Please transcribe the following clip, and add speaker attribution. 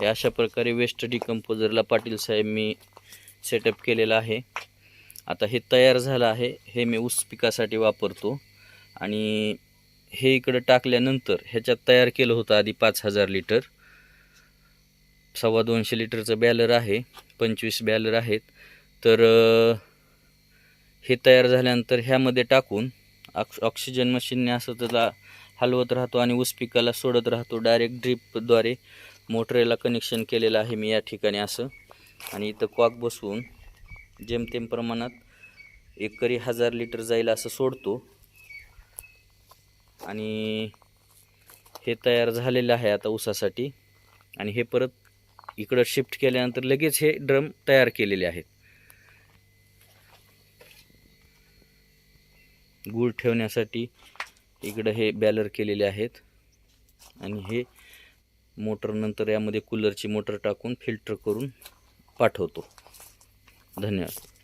Speaker 1: हे अशा प्रकारे वेस्ट डिकम्पोजरला पाटील साहेब मी सेटअप केलेलं आहे. आता हे तयार झालं आहे. हे मी ऊस पिकासाठी वापरतो. आणि हे इकडं टाकल्यानंतर ह्याच्यात तयार केलं होतं आधी पाच हजार लिटर सव्वा दोनशे लिटरचं बॅलर आहे. पंचवीस बॅलर आहेत. तर हे तयार झाल्यानंतर ह्यामध्ये टाकून ऑक्स ऑक्सिजन मशीनने असं त्याला हलवत राहतो आणि ऊस पिकाला सोडत राहतो. डायरेक्ट ड्रीपद्वारे मोटरेला कनेक्शन केलेलं आहे मी या ठिकाणी असं. आणि इथं कॉक बसवून जेमतेम प्रमाणात एकरी हजार लिटर जाईल असं सोडतो. आणि हे तयार झालेलं आहे आता ऊसासाठी. आणि हे परत इकडं शिफ्ट केल्यानंतर लगेच हे ड्रम तयार केलेले आहेत. गूळ ठेवण्यासाठी इकडं हे बॅलर केलेले आहेत. आणि हे मोटर नंतर यामध्ये कूलरची मोटर टाकून फिल्टर करून पाठवतो. धन्यवाद.